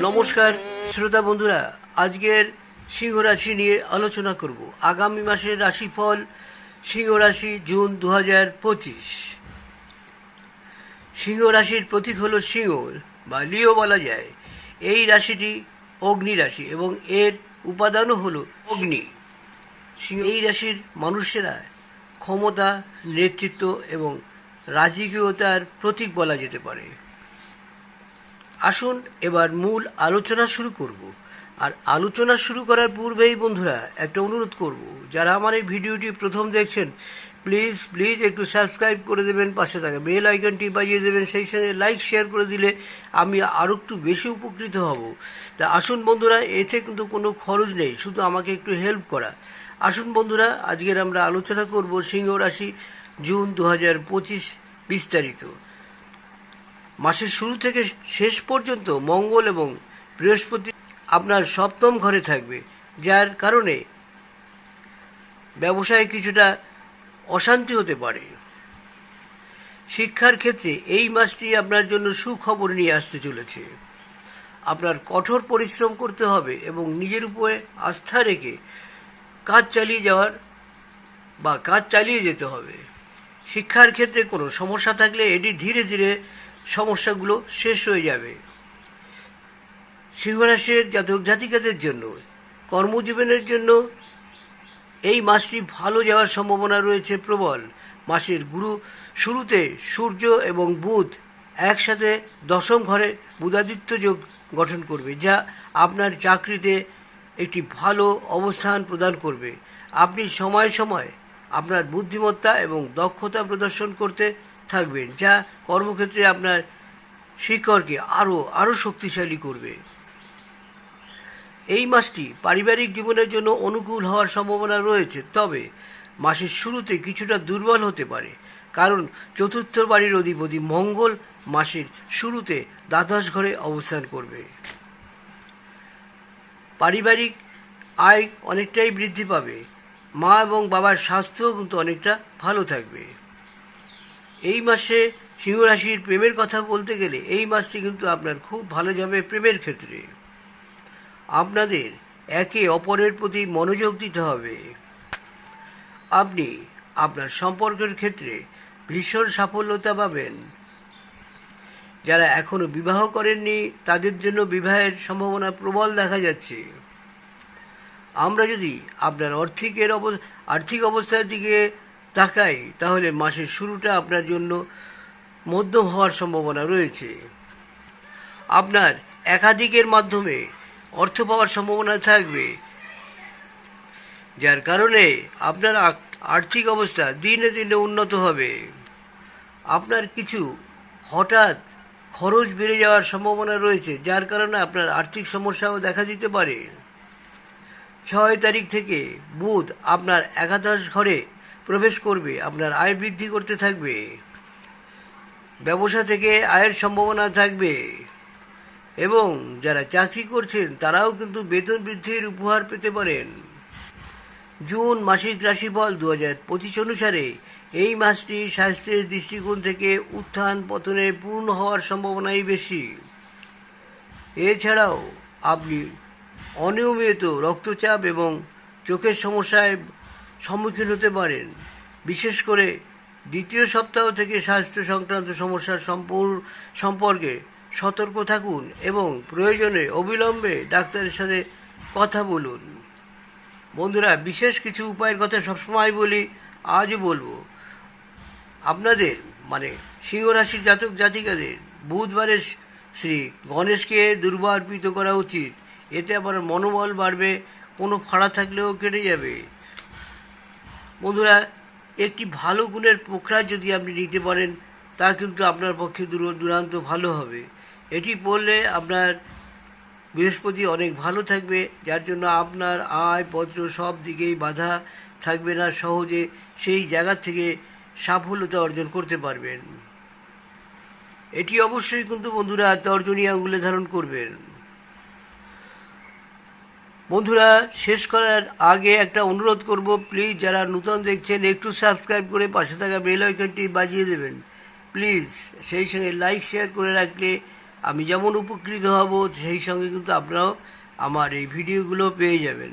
নমস্কার, শ্রোতা বন্ধুরা, আজকের সিংহ রাশি নিয়ে আলোচনা করব। আগামী মাসের রাশিফল সিংহ রাশি, জুন দু হাজার পঁচিশ। সিংহ রাশির প্রতীক হল সিংহ, বা লিও বলা যায়। এই রাশিটি অগ্নি রাশি এবং এর উপাদানও হলো অগ্নি। এই রাশির মানুষেরা ক্ষমতা, নেতৃত্ব এবং রাজকীয়তার প্রতীক বলা যেতে পারে। আসুন, এবার মূল আলোচনা শুরু করব। আর আলোচনা শুরু করার পূর্বেই বন্ধুরা, একটা অনুরোধ করব। যারা আমার এই ভিডিওটি প্রথম দেখছেন প্লিজ প্লিজ একটু সাবস্ক্রাইব করে দেবেন, পাশে থাকা বেল আইকনটি বাজিয়ে দেবেন, সেই সঙ্গে লাইক শেয়ার করে দিলে আমি আরও একটু বেশি উপকৃত হব। তা আসুন বন্ধুরা, এতে কিন্তু কোনো খরচ নেই, শুধু আমাকে একটু হেল্প করা। আসুন বন্ধুরা, আজকের আমরা আলোচনা করব সিংহ রাশি জুন দু হাজার পঁচিশ বিস্তারিত। মাসের শুরু থেকে শেষ পর্যন্ত মঙ্গল এবং বৃহস্পতি আপনার সপ্তম ঘরে থাকবে, যার কারণে ব্যবসায় কিছুটা অশান্তি হতে পারে। শিক্ষার ক্ষেত্রে এই মাসটি আপনার জন্য সুখবর নিয়ে আসতে চলেছে। আপনার কঠোর পরিশ্রম করতে হবে এবং নিজের উপরে আস্থা রেখে কাজ চালিয়ে যাওয়ার বা কাজ চালিয়ে যেতে হবে। শিক্ষার ক্ষেত্রে কোনো সমস্যা থাকলে এটি ধীরে ধীরে সমস্যাগুলো শেষ হয়ে যাবে। সিংহরাশির জাতক জাতিকাদের জন্য, কর্মজীবনের জন্য এই মাসটি ভালো যাওয়ার সম্ভাবনা রয়েছে প্রবল। মাসের গুরু শুরুতে সূর্য এবং বুধ একসাথে দশম ঘরে বুধাদিত্য যোগ গঠন করবে, যা আপনার চাকরিতে একটি ভালো অবস্থান প্রদান করবে। আপনি সময় সময় আপনার বুদ্ধিমত্তা এবং দক্ষতা প্রদর্শন করতে থাকবেন, যা কর্মক্ষেত্রে আপনার শিকড়কে আরও আরও শক্তিশালী করবে। এই মাসটি পারিবারিক জীবনের জন্য অনুকূল হওয়ার সম্ভাবনা রয়েছে, তবে মাসের শুরুতে কিছুটা দুর্বল হতে পারে, কারণ চতুর্থ বাড়ির অধিপতি মঙ্গল মাসের শুরুতে দ্বাদশ ঘরে অবস্থান করবে। পারিবারিক আয় অনেকটাই বৃদ্ধি পাবে, মা এবং বাবার স্বাস্থ্যও কিন্তু অনেকটা ভালো থাকবে। এই মাসে সিংহ রাশির প্রেমের কথা বলতে গেলে এই মাসটি কিন্তু আপনার খুব ভালো যাবে প্রেমের ক্ষেত্রে। আপনাদের একে অপরের প্রতি মনোযোগ দিতে হবে। আপনি আপনার সম্পর্কের ক্ষেত্রে ভীষণ সাফল্যতা পাবেন। যারা এখনও বিবাহ করেননি, তাদের জন্য বিবাহের সম্ভাবনা প্রবল দেখা যাচ্ছে। আমরা যদি আপনার আর্থিকের অব আর্থিক অবস্থার দিকে তাকাই। তাহলে মাসের শুরুটা আপনার জন্য মধ্যম হওয়ার সম্ভাবনা রয়েছে। আপনার একাধিকের মাধ্যমে অর্থ পাওয়ার সম্ভাবনা থাকবে, যার কারণে আপনার আর্থিক অবস্থা দিনে দিনে উন্নত হবে। আপনার কিছু হঠাৎ খরচ বেড়ে যাওয়ার সম্ভাবনা রয়েছে, যার কারণে আপনার আর্থিক সমস্যাও দেখা দিতে পারে। ছয় তারিখ থেকে বুধ আপনার একাদশ ঘরে প্রবেশ করবে, আপনার আয় বৃদ্ধি করতে থাকবে, ব্যবসা থেকে আয়ের সম্ভাবনা থাকবে, এবং যারা চাকরি করছেন, তারাও কিন্তু বেতন বৃদ্ধির উপহার পেতে পারেন। জুন মাসিক রাশিফল দু হাজার পঁচিশ অনুসারে এই মাসটি স্বাস্থ্যের দৃষ্টিকোণ থেকে উত্থান পতনে পূর্ণ হওয়ার সম্ভাবনাই বেশি। এছাড়াও আপনি অনিয়মিত রক্তচাপ এবং চোখের সমস্যায় সম্মুখীন হতে পারেন। বিশেষ করে দ্বিতীয় সপ্তাহ থেকে স্বাস্থ্য সংক্রান্ত সমস্যার সম্পূর্ণ সম্পর্কে সতর্ক থাকুন এবং প্রয়োজনে অবিলম্বে ডাক্তারের সাথে কথা বলুন। বন্ধুরা, বিশেষ কিছু উপায়ের কথা সবসময় বলি, আজও বলব। আপনাদের মানে সিংহ রাশির জাতক জাতিকাদের বুধবারে শ্রী গণেশকে দুর্বা অর্পিত করা উচিত। এতে আপনার মনোবল বাড়বে, কোনো ফাড়া থাকলেও কেটে যাবে। বন্ধুরা, একটি ভালো গুণের পোখরা যদি আপনি নিতে পারেন, তা কিন্তু আপনার পক্ষে দূর দূরান্ত ভালো হবে। এটি পড়লে আপনার বৃহস্পতি অনেক ভালো থাকবে, যার জন্য আপনার আয় পত্র সব দিকেই বাধা থাকবে না, সহজে সেই জায়গা থেকে সাফল্যতা অর্জন করতে পারবেন। এটি অবশ্যই কিন্তু বন্ধুরা তর্জনী আঙুলে ধারণ করবেন। বন্ধুরা, শেষ করার আগে একটা অনুরোধ করব প্লিজ যারা নূতন দেখছেন, একটু সাবস্ক্রাইব করে পাশে থাকা বেল আইকনটি বাজিয়ে দেবেন। প্লিজ সেই সঙ্গে লাইক শেয়ার করে রাখলে আমি যেমন উপকৃত হব, সেই সঙ্গে কিন্তু আপনারাও আমার এই ভিডিওগুলো পেয়ে যাবেন।